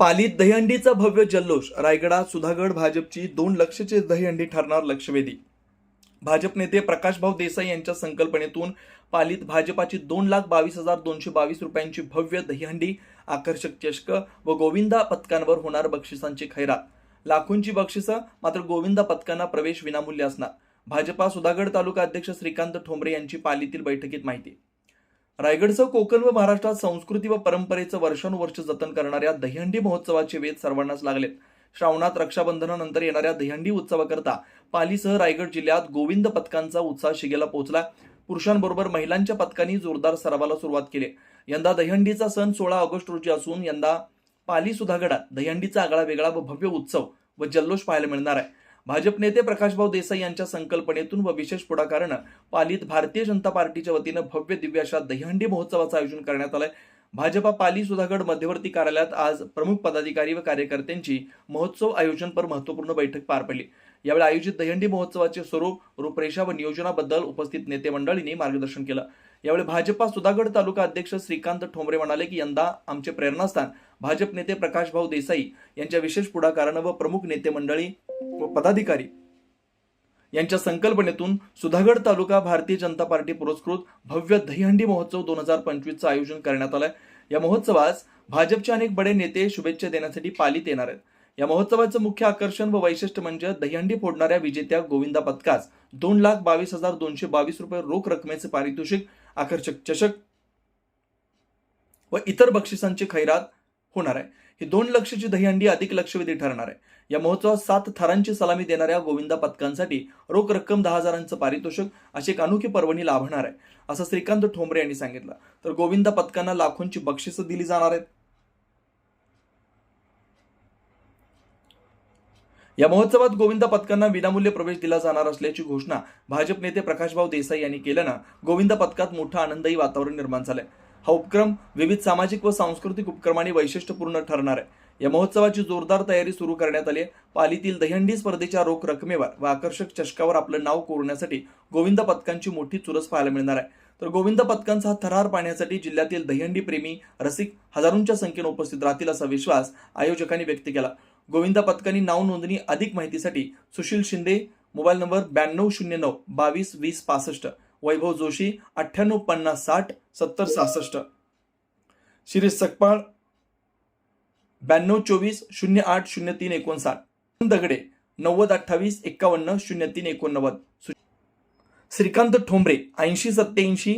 पालीत दहीहंडीचा भव्य जल्लोष. रायगडात सुधागड भाजपची दोन लक्षचे दहीहंडी ठरणार लक्षवेधी. भाजप नेते प्रकाशभाऊ देसाई यांच्या संकल्पनेतून पालीत भाजपाची दोन लाख बावीस हजार दोनशे बावीस रुपयांची भव्य दहीहंडी आकर्षक चषक व गोविंदा पथकांवर होणार बक्षिसांची खैरात. लाखोंची बक्षिसं मात्र गोविंदा पथकांना प्रवेश विनामूल्य असणार. भाजपा सुधागड तालुका अध्यक्ष श्रीकांत ठोंबरे यांची पालीतील बैठकीत माहिती. रायगडसह कोकण व महाराष्ट्रात संस्कृती व परंपरेचं वर्षानुवर्ष जतन करणाऱ्या दहीहंडी महोत्सवाचे वेध सर्वांनाच लागलेत. श्रावणात रक्षाबंधनानंतर येणाऱ्या दहीहंडी उत्सवाकरता पालीसह रायगड जिल्ह्यात गोविंद पथकांचा उत्साह शिगेला पोहोचला. पुरुषांबरोबर महिलांच्या पथकांनी जोरदार सरावाला सुरुवात केली. यंदा दहीहंडीचा सण सोळा ऑगस्ट रोजी असून यंदा पाली सुधागडात दहीहंडीचा आगळा वेगळा व भव्य उत्सव व जल्लोष पाहायला मिळणार आहे. भाजप नेते प्रकाशभाऊ देसाई यांच्या संकल्पनेतून व विशेष पुढाकारानं पालीत भारतीय जनता पार्टीच्या वतीनं भव्य दिव्य अशा दहीहंडी महोत्सवाचं आयोजन करण्यात आलंय. भाजपा पाली सुधागड मध्यवर्ती कार्यालयात आज प्रमुख पदाधिकारी व कार्यकर्त्यांची महोत्सव आयोजनपर महत्त्वपूर्ण बैठक पार पडली. यावेळी आयोजित दहीहंडी महोत्सवाचे स्वरूप रूपरेषा व नियोजनाबद्दल उपस्थित नेते मंडळींनी मार्गदर्शन केलं. यावेळी भाजपा सुधागड तालुका अध्यक्ष श्रीकांत ठोंबरे म्हणाले की यंदा आमचे प्रेरणास्थान भाजप नेते प्रकाशभाऊ देसाई यांच्या विशेष पुढाकारानं व प्रमुख नेते मंडळी व पदाधिकारी यांच्या संकल्पनेतून सुधागड तालुका भारतीय जनता पार्टी पुरस्कृत भव्य दहीहंडी महोत्सव दोन हजार पंचवीसचं आयोजन करण्यात आलंय. या महोत्सवास भाजपचे अनेक बडे नेते शुभेच्छा देण्यासाठी पालीत येणार आहेत. या महोत्सवाचं मुख्य आकर्षण व वैशिष्ट्य म्हणजे दहीहंडी फोडणाऱ्या विजेत्या गोविंदा पथकास दोन लाख बावीस हजार दोनशे बावीस रुपये रोख रकमेचे पारितोषिक आकर्षक चषक व इतर बक्षिसांची खैरात होणार आहे. ही दोन लक्षची दहीहंडी अधिक लक्षवेधी ठरणार आहे. या महोत्सवात सात थरांची सलामी देणाऱ्या गोविंदा पथकांसाठी रोख रक्कम दहा हजारांचं पारितोषिक अशी एक अनोखी पर्वणी लाभणार आहे असं श्रीकांत ठोंबरे यांनी सांगितलं. तर गोविंदा पथकांना लाखोंची बक्षिसं दिली जाणार आहेत. या महोत्सवात गोविंदा पथकांना विनामूल्य प्रवेश दिला जाणार असल्याची घोषणा भाजप नेते प्रकाशभाऊ देसाई यांनी केल्यानं गोविंदा पथकात मोठं आनंदही वातावरण निर्माण झालंय. हा उपक्रम विविध सामाजिक व सांस्कृतिक उपक्रमाने वैशिष्ट्यपूर्ण ठरणार आहे. या महोत्सवाची जोरदार तयारी सुरू करण्यात आली आहे. पालीतील दहीहंडी स्पर्धेच्या रोख रकमेवर व आकर्षक चषकावर आपलं नाव कोरण्यासाठी गोविंद पथकांची मोठी चुरस पाहायला मिळणार आहे. तर गोविंद पथकांचा हा थरार पाहण्यासाठी जिल्ह्यातील दहीहंडी प्रेमी रसिक हजारोंच्या संख्येने उपस्थित राहतील असा विश्वास आयोजकांनी व्यक्त केला. गोविंद पथकांनी नाव नोंदणी अधिक माहितीसाठी सुशील शिंदे मोबाईल नंबर ब्याण्णव शून्य नऊ बावीस वीस पासष्ट वैभव जोशी अठ्ठ्याण्णव पन्नास साठ सत्तर सहासष्ट. शिरीष सकपाळ ब्याण्णव चोवीस शून्य आठ शून्य तीन एकोणसाठ. दगडे नव्वद अठ्ठावीस एक्कावन्न शून्य तीन एकोणनव्वद. श्रीकांत ठोंबरे ऐंशी सत्याऐंशी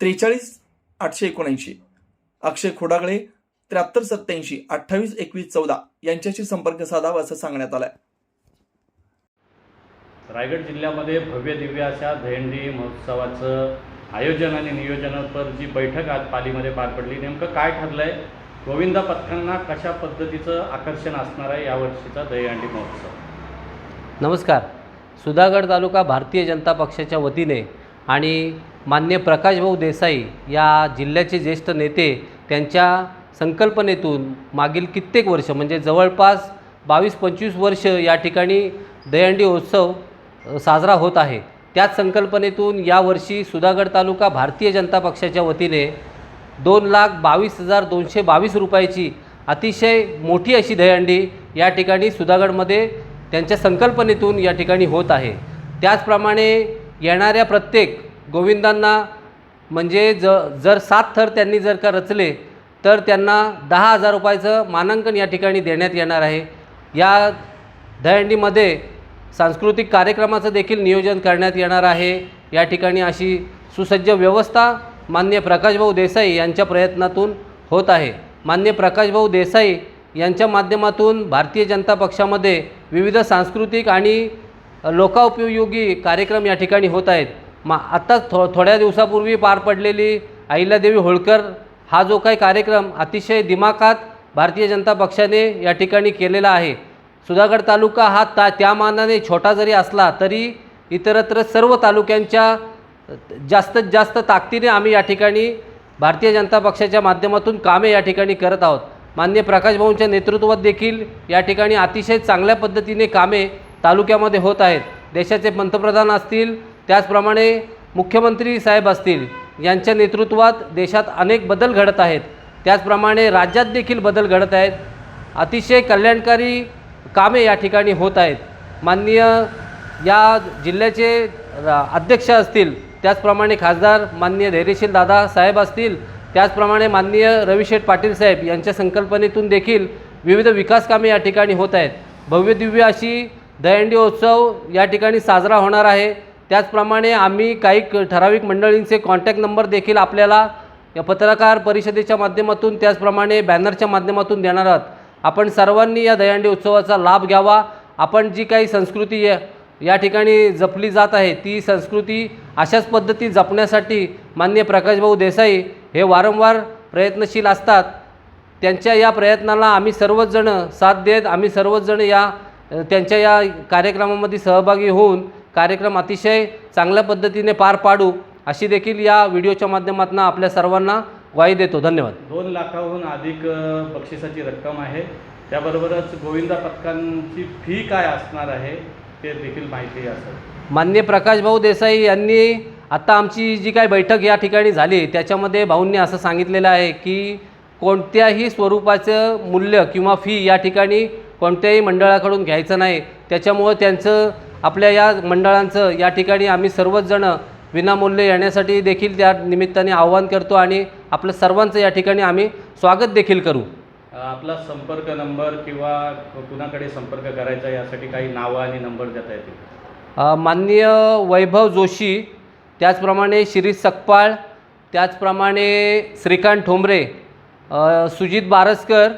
त्रेचाळीस आठशे एकोणऐंशी. अक्षय खोडागळे त्र्याहत्तर सत्याऐंशी अठ्ठावीस एकवीस चौदा यांच्याशी संपर्क साधावा असं सांगण्यात आलं रायगड जिल्ह्यामध्ये भव्य दिव्य अशा दहीहंडी महोत्सवाचं आयोजन आणि नियोजनावर जी बैठक आज पालीमध्ये पार पडली नेमकं काय ठरलं आहे गोविंदा पथकांना कशा पद्धतीचं आकर्षण असणार आहे यावर्षीचा दहीहंडी महोत्सव? नमस्कार. सुधागड तालुका भारतीय जनता पक्षाच्या वतीने आणि मान्य प्रकाशभाऊ देसाई या जिल्ह्याचे ज्येष्ठ नेते त्यांच्या संकल्पनेतून मागील कित्येक वर्ष म्हणजे जवळपास बावीस पंचवीस वर्ष या ठिकाणी दहीहंडी उत्सव साजरा होत आहे. त्याच संकल्पनेतून यावर्षी सुधागड तालुका भारतीय जनता पक्षाच्या वतीने दोन लाख बावीस हजार दोनशे बावीस रुपयाची अतिशय मोठी अशी दहीहंडी या ठिकाणी सुधागडमध्ये त्यांच्या संकल्पनेतून या ठिकाणी होत आहे. त्याचप्रमाणे येणाऱ्या प्रत्येक गोविंदांना म्हणजे ज जर सात थर त्यांनी जर का रचले तर त्यांना दहा हजार रुपयाचं मानांकन या ठिकाणी देण्यात येणार आहे. या दहीहंडीमध्ये सांस्कृतिक कार्यक्रमाचं देखील नियोजन करण्यात येणार आहे. या ठिकाणी अशी सुसज्ज व्यवस्था मान्य प्रकाशभाऊ देसाई यांच्या प्रयत्नातून होत आहे. मान्य प्रकाशभाऊ देसाई यांच्या माध्यमातून भारतीय जनता पक्षामध्ये विविध सांस्कृतिक आणि लोकाउपयोगी कार्यक्रम या ठिकाणी होत आहेत. मा आत्ताच थो थोड्या दिवसापूर्वी पार पडलेली अहिल्यादेवी होळकर हा जो काही कार्यक्रम अतिशय दिमाखात भारतीय जनता पक्षाने या ठिकाणी केलेला आहे. सुधागड तालुका हा ता त्या मानाने छोटा जरी असला तरी इतरत्र सर्व तालुक्यांच्या जास्तीत जास्त ताकदीने आम्ही या ठिकाणी भारतीय जनता पक्षाच्या माध्यमातून कामे या ठिकाणी करत आहोत. मान्य प्रकाश भाऊंच्या नेतृत्वात देखील या ठिकाणी अतिशय चांगल्या पद्धतीने कामे तालुक्यामध्ये होत आहेत. देशाचे पंतप्रधान असतील त्याचप्रमाणे मुख्यमंत्री साहेब असतील यांच्या नेतृत्वात देशात अनेक बदल घडत आहेत. त्याचप्रमाणे राज्यात देखील बदल घडत आहेत. अतिशय कल्याणकारी कामे या ठिकाणी होत आहेत. माननीय या जिल्ह्याचे अध्यक्ष असतील त्याचप्रमाणे खासदार माननीय धैर्यशील दादा साहेब असतील त्याचप्रमाणे माननीय रविशेठ पाटील साहेब यांच्या संकल्पनेतून देखील विविध विकास कामे या ठिकाणी होत आहेत. भव्यदिव्य अशी दहीहंडी उत्सव या ठिकाणी साजरा होणार आहे. त्याचप्रमाणे आम्ही काही ठराविक मंडळींचे कॉन्टॅक्ट नंबर देखील आपल्याला या पत्रकार परिषदेच्या माध्यमातून त्याचप्रमाणे बॅनरच्या माध्यमातून देणार आहात. आपण सर्वांनी या दहीहंडी उत्सवाचा लाभ घ्यावा. आपण जी काही संस्कृती या या ठिकाणी जपली जात आहे ती संस्कृती अशाच पद्धती जपण्यासाठी माननीय प्रकाशभाऊ देसाई हे वारंवार प्रयत्नशील असतात. त्यांच्या या प्रयत्नाला आम्ही सर्वचजण साथ देत आम्ही सर्वचजण या त्यांच्या या कार्यक्रमामध्ये सहभागी होऊन कार्यक्रम अतिशय चांगल्या पद्धतीने पार पाडू अशी देखील या व्हिडिओच्या माध्यमातून आपल्या सर्वांना ग्वाही देतो धन्यवाद. दोन लाखाहून अधिक बक्षिसाची रक्कम आहे. त्याबरोबरच गोविंदा पथकांची फी काय असणार आहे ते देखील माहिती असेल माननीय प्रकाशभाऊ देसाई यांनी आत्ता आमची जी काही बैठक या ठिकाणी झाली त्याच्यामध्ये भाऊंनी असं सांगितलेलं आहे की कोणत्याही स्वरूपाचं मूल्य किंवा फी या ठिकाणी कोणत्याही मंडळाकडून घ्यायचं नाही. त्याच्यामुळं त्यांचं आपल्या या मंडळांचं या ठिकाणी आम्ही सर्वच जण विनामूल्य येण्यासाठी देखील त्या निमित्ताने आव्हान करतो आणि आपलं सर्वांचं या ठिकाणी आम्ही स्वागत देखील करू. आपला संपर्क नंबर किंवा कुणाकडे संपर्क करायचा यासाठी काही नावं आणि नंबर देता येतील? माननीय वैभव जोशी त्याचप्रमाणे शिरीष सकपाळ त्याचप्रमाणे श्रीकांत ठोंबरे सुजित बारसकर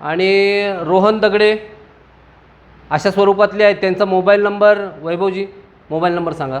आणि रोहन दगडे अशा स्वरूपातले आहेत. त्यांचा mobile number Vaibhavji mobile number सांगा.